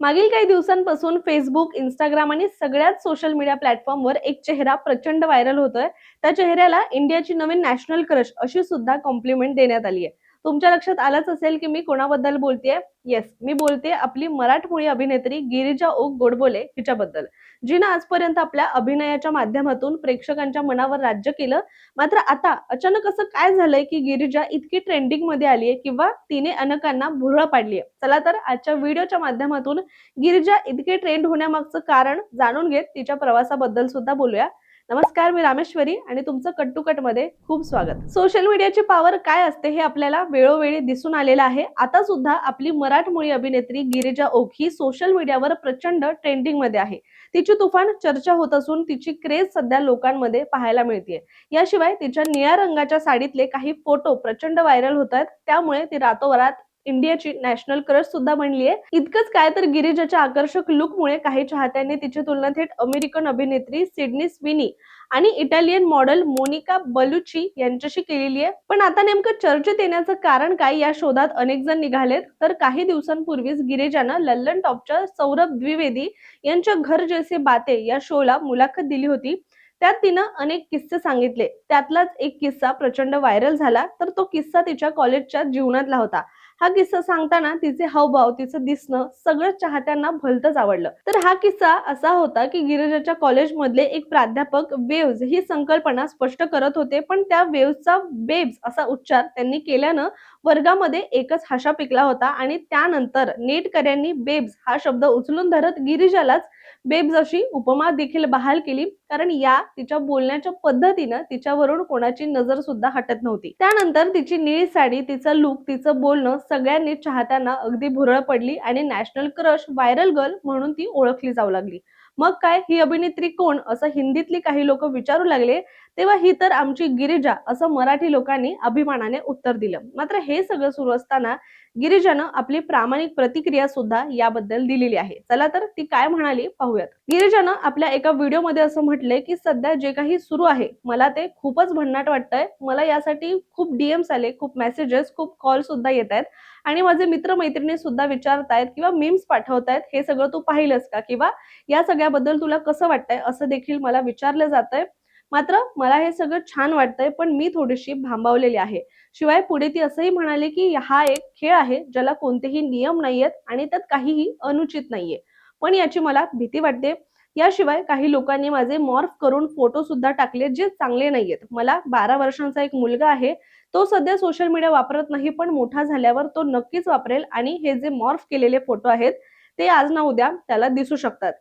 मागील काही दिवसांपासून फेसबुक इंस्टाग्राम आणि सगळ्याच सोशल मीडिया प्लॅटफॉर्मवर एक चेहरा प्रचंड व्हायरल होतोय. त्या चेहऱ्याला इंडियाची नवीन नॅशनल क्रश अशी सुद्धा कॉम्प्लिमेंट देण्यात आली आहे तुमच्या लक्षात आलंच असेल की मी कोणाबद्दल बोलतेय? येस मी बोलते आपली मराठमोळी अभिनेत्री गिरिजा ओक गोडबोले हिच्याबद्दल जिनं आजपर्यंत आपल्या अभिनयाच्या माध्यमातून प्रेक्षकांच्या मनावर राज्य केलं. मात्र आता अचानक असं काय झालंय की गिरिजा इतकी ट्रेंडिंगमध्ये आलीये किंवा तिने अनेकांना भुरळ पाडलीये? चला तर आजच्या व्हिडिओच्या माध्यमातून गिरिजा इतके ट्रेंड होण्यामागचं कारण जाणून घेत तिच्या प्रवासाबद्दल सुद्धा बोलूया. नमस्कार मी रामेश्वरी आणि तुमचं कटमध्ये खूप स्वागत. सोशल मीडियाची पॉवर काय असते हे आपल्याला वेळोवेळी दिसून आलेलं आहे. आता सुद्धा आपली मराठमोळी अभिनेत्री गिरिजा ओक ही सोशल मीडियावर प्रचंड ट्रेंडिंगमध्ये आहे. तिची तुफान चर्चा होत असून तिची क्रेज सध्या लोकांमध्ये पाहायला मिळते याशिवाय तिच्या निळ्या रंगाच्या साडीतले काही फोटो प्रचंड व्हायरल होत आहेत. त्यामुळे ती रातोरात इंडियाची नॅशनल क्रश सुद्धा बनली आहे. इतकंच काय तर गिरिजाच्या आकर्षक लुकमुळे काही चाहत्यांनी तिची तुलना थेट अमेरिकन अभिनेत्री सिडनी स्विनी आणि इटालियन मॉडेल मोनिका बलुची यांच्याशी केलेली आहे. पण आता नेमकं चर्चेत येण्याचं कारण काय या शोधात अनेक जण निघालेत. तर काही दिवसांपूर्वीच गिरिजानं लल्लन टॉपच्या सौरभ द्विवेदी यांच्या घर जैसे बाते या शोला मुलाखत दिली होती. त्यात तिनं अनेक किस्से सांगितले. त्यातलाच एक किस्सा प्रचंड व्हायरल झाला. तर तो किस्सा तिच्या कॉलेजच्या जीवनातला होता. हा किस्सा सांगताना तिचे हावभाव तिचं दिसणं सगळं चाहत्यांना भलतच आवडलं. तर हा किस्सा असा होता की गिरिजाच्या कॉलेजमधले एक प्राध्यापक वेव्ज ही संकल्पना स्पष्ट करत होते पण त्या वेव्जचा बेब्स असा उच्चार त्यांनी केल्यानं वर्गामध्ये एकच हाशा पिकला होता आणि त्यानंतर नेटकऱ्यांनी बेब्स हा शब्द उचलून धरत गिरिजालाच बेब्स अशी उपमा देखील बहाल केली. कारण या तिच्या बोलण्याच्या पद्धतीनं तिच्यावरून कोणाची नजर सुद्धा हटत नव्हती. त्यानंतर तिची निळी साडी तिचं लुक तिचं बोलणं सगळ्यांनी चाहत्यांना अगदी भुरळ पडली आणि नॅशनल क्रश व्हायरल गर्ल म्हणून ती ओळखली जाऊ लागली. मग काय? ही अभिनेत्री कोण? असं हिंदीतली काही लोक विचारू लागले. तेव्हा ही तर आमची गिरिजा असं मराठी लोकांनी अभिमानाने उत्तर दिलं. मात्र हे सगळं सुरू असताना गिरिजानं आपली प्रामाणिक प्रतिक्रिया सुद्धा याबद्दल दिलेली आहे. चला तर ती काय म्हणाली पाहूयात. गिरिजानं आपल्या एका व्हिडिओमध्ये असं म्हटलंय की सध्या जे काही सुरू आहे मला ते खूपच भन्नाट वाटतंय. मला यासाठी खूप डीएम्स आले खूप मेसेजेस खूप कॉल सुद्धा येत आहेत. आणि माझे मित्रमैत्रिणी सुद्धा विचारतायत किंवा मीम्स पाठवतायत. हे सगळं तू पाहिलंस का? किंवा या सगळ्याबद्दल तुला कसं वाटतंय? असं देखील मला विचारलं जातंय. मात्र मला हे सगळं छान वाटतंय पण मी थोडीशी भांबावलेली आहे. शिवाय पुढे ती असंही म्हणाले की हा एक खेळ आहे ज्याला कोणतेही नियम नाहीयेत आणि त्यात काहीही अनुचित नाहीये. पण याची मला भीती वाटते. याशिवाय काही लोकांनी माझे मॉर्फ करून फोटो सुद्धा टाकले जे चांगले नाहीयेत. मला बारा वर्षांचा एक मुलगा आहे. तो सध्या सोशल मीडिया वापरत नाही पण मोठा झाल्यावर तो नक्कीच वापरेल आणि हे जे मॉर्फ केलेले फोटो आहेत ते आज ना उद्या त्याला दिसू शकतात.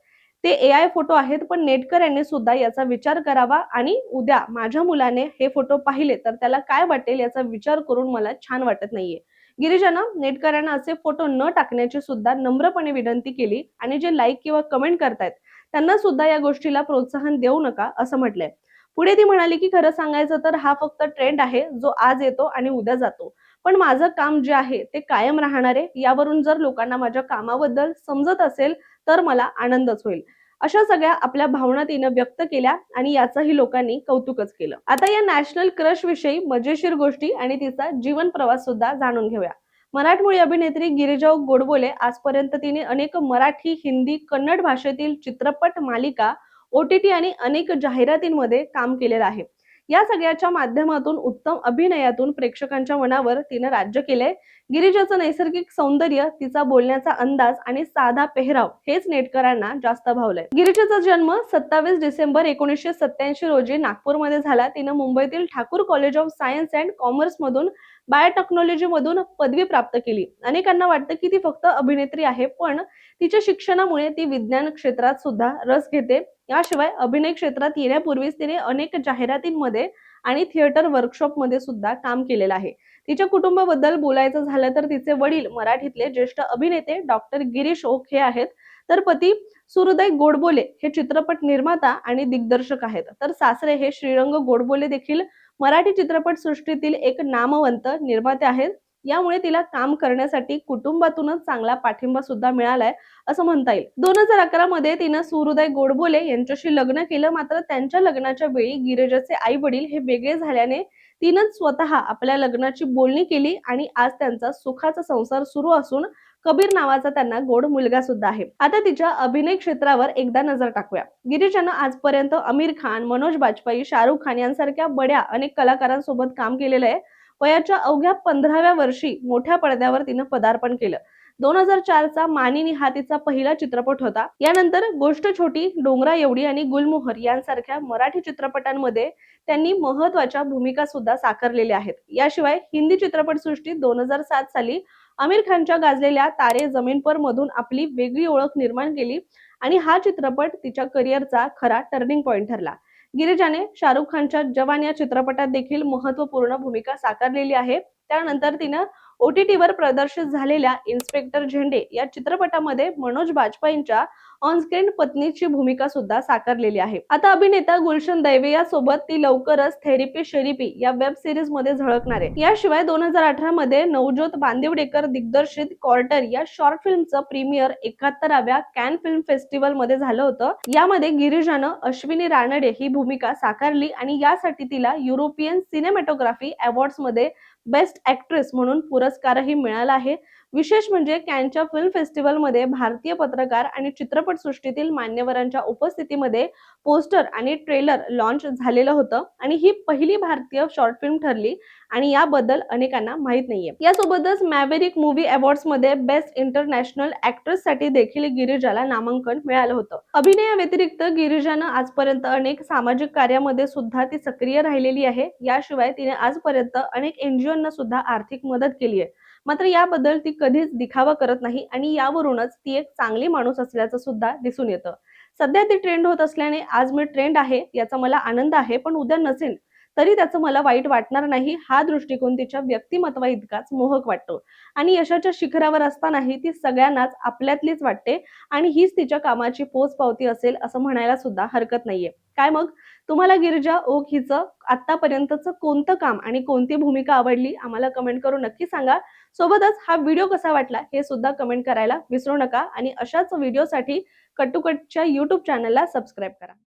ते ए आय फोटो आहेत पण नेटकर यांनी सुद्धा याचा विचार करावा आणि उद्या माझ्या मुलाने हे फोटो पाहिले तर त्याला काय वाटेल याचा विचार करून मला छान वाटत नाहीये. गिरिजानं नेटकऱ्यांना असे फोटो न टाकण्याची सुद्धा नम्रपणे विनंती केली आणि जे लाईक किंवा कमेंट करतायत त्यांना सुद्धा या गोष्टीला प्रोत्साहन देऊ नका असं म्हटलंय. पुढे ती म्हणाली की खरं सांगायचं तर हा फक्त ट्रेंड आहे जो आज येतो आणि उद्या जातो. पण माझं काम जे आहे ते कायम राहणार आहे. यावरून जर लोकांना माझ्या कामाबद्दल समजत असेल तर मला आनंदच होईल. अशा सगळ्या आपल्या भावना तिनं व्यक्त केल्या आणि याचंही लोकांनी कौतुकच केलं. आता या नॅशनल क्रश विषयी मजेशीर गोष्टी आणि तिचा जीवन प्रवास सुद्धा जाणून घेऊया. मराठमोळी अभिनेत्री गिरिजा गोडबोले आजपर्यंत तिने अनेक मराठी हिंदी कन्नड भाषेतील चित्रपट मालिका ओटीटी आणि अनेक जाहिरातींमध्ये काम केलेलं आहे. या सगळ्याच्या माध्यमातून उत्तम अभिनयातून प्रेक्षकांच्या मनावर तिनं राज्य केलंय. गिरीजाचं नैसर्गिक सौंदर्य तिचा बोलण्याचा अंदाज आणि साधा पेहराव हेच नेटकरांना जास्त भावलंय. गिरीजाचा जन्म सत्तावीस डिसेंबर एकोणीसशे सत्याऐंशी रोजी नागपूरमध्ये झाला. तिनं मुंबईतील Thakur college of science and commerce मधून बायोटेक्नॉलॉजी मधून पदवी प्राप्त केली. अनेकांना वाटतं की ती फक्त अभिनेत्री आहे पण तिच्या शिक्षणामुळे ती विज्ञान क्षेत्रात सुद्धा रस घेते. याशिवाय अभिनय क्षेत्रात येण्यापूर्वीच तिने अनेक जाहिरातींमध्ये आणि थिएटर वर्कशॉपमध्ये सुद्धा काम केलेलं आहे. तिच्या कुटुंबाबद्दल बोलायचं झालं तर तिचे वडील मराठीतले ज्येष्ठ अभिनेते डॉक्टर गिरीश ओक हे आहेत. तर पती सुहृदय गोडबोले हे चित्रपट निर्माता आणि दिग्दर्शक आहेत. तर सासरे हे श्रीरंग गोडबोले देखील मराठी चित्रपट सृष्टीतील एक नामवंत निर्माते आहेत. यामुळे तिला काम करण्यासाठी कुटुंबातूनच चांगला पाठिंबा सुद्धा मिळालाय असं म्हणता येईल. दोन हजार अकरा मध्ये तिनं सुहृदय गोडबोले यांच्याशी लग्न केलं मात्र त्यांच्या लग्नाच्या वेळी गिरिजाचे आई वडील हे वेगळे झाल्याने तिनंच स्वतः आपल्या लग्नाची बोलणी केली आणि आज त्यांचा सुखाचा संसार सुरू असून कबीर नावाचा त्यांना गोड मुलगा सुद्धा आहे. आता तिच्या अभिनय क्षेत्रावर एकदा नजर टाकूया. गिरीजानं आजपर्यंत आमिर खान मनोज बाजपेयी शाहरुख खान यांसारख्या बड्या अनेक कलाकारांसोबत काम केलेलं आहे. वयाच्या अवघ्या पंधराव्या वर्षी मोठ्या पडद्यावर तिनं पदार्पण केलं. दोन हजार चारचा मानिनी हा तिचा पहिला चित्रपट होता. यानंतर गोष्ट छोटी डोंगरा एवढी आणि गुलमोहर यांसारख्या मराठी चित्रपटांमध्ये त्यांनी महत्त्वाच्या भूमिका सुद्धा साकारलेल्या आहेत. याशिवाय हिंदी चित्रपटसृष्टीत दोन हजार सात साली आमिर खानच्या गाजलेल्या तारे जमीन पर मधून आपली वेगळी ओळख निर्माण केली आणि हा चित्रपट तिच्या करिअरचा खरा टर्निंग पॉइंट ठरला. गिरिजाने शाहरुख खानच्या जवान या चित्रपटात देखील महत्त्वपूर्ण भूमिका साकारलेली आहे. त्यानंतर तिनं ओटीटीवर वर प्रदर्शित झालेल्या इन्स्पेक्टर झेंडे या चित्रपटामध्ये मनोज बाजपेयींच्या ऑनस्क्रीन पत्नीची भूमिका सुद्धा साकारलेली आहे. आता अभिनेता गुलशन दैवे या सोबत ती लवकरच थेरपी शेरिपी या वेब सिरीजमध्ये झळकणार आहे. याशिवाय दोन हजार अठरा मध्ये नवज्योत बांदिवडेकर दिग्दर्शित क्वार्टर या शॉर्ट फिल्मचं प्रीमियर एकाहत्तराव्या कॅन फिल्म फेस्टिवलमध्ये झालं होतं. यामध्ये गिरिजानं अश्विनी रानडे ही भूमिका साकारली आणि यासाठी तिला युरोपियन सिनेमॅटोग्राफी अवॉर्ड्समध्ये बेस्ट ऍक्ट्रेस म्हणून पुरस्कारही मिळाला आहे. विशेष म्हणजे कॅनच्या फिल्म फेस्टिवलमध्ये भारतीय पत्रकार आणि चित्रपट सृष्टीतील मान्यवरांच्या उपस्थितीमध्ये पोस्टर आणि ट्रेलर लॉन्च झालेलं होतं आणि ही पहिली भारतीय शॉर्ट फिल्म ठरली आणि याबद्दल अनेकांना माहीत नाहीये. यासोबतच मॅवेरिक मूवी अवॉर्ड्समध्ये बेस्ट इंटरनॅशनल ऍक्ट्रेस साठी देखील गिरिजाला नामांकन मिळालं होतं. अभिनयाव्यतिरिक्त गिरिजानं आजपर्यंत अनेक सामाजिक कार्यामध्ये सुद्धा ती सक्रिय राहिलेली आहे. याशिवाय तिने आजपर्यंत अनेक एनजीओना सुद्धा आर्थिक मदत केली आहे. मात्र याबद्दल ती कधीच दिखावा करत नाही आणि यावरूनच ती एक चांगली माणूस असल्याचं सुद्धा दिसून येतं. सध्या ती ट्रेंड होत असल्याने आज मी ट्रेंड आहे याचा मला आनंद आहे पण उद्या नसेल तरी त्याचं मला वाईट वाटणार नाही हा दृष्टिकोन तिच्या व्यक्तिमत्वा इतकाच मोहक वाटतो. आणि यशाच्या शिखरावर असतानाही ती सगळ्यांनाच आपल्यातलीच वाटते आणि हीच तिच्या कामाची पोचपावती असेल असं म्हणायला सुद्धा हरकत नाहीये. काय मग? तुम्हाला गिरिजा ओक हिचं आतापर्यंतचं कोणतं काम आणि कोणती भूमिका आवडली? आम्हाला कमेंट करून नक्की सांगा. सोबतच हा व्हिडिओ कसा वाटला हे सुद्धा कमेंट करायला विसरू नका आणि अशाच व्हिडिओसाठी कट्टुकटच्या युट्यूब चॅनलला सबस्क्राईब करा.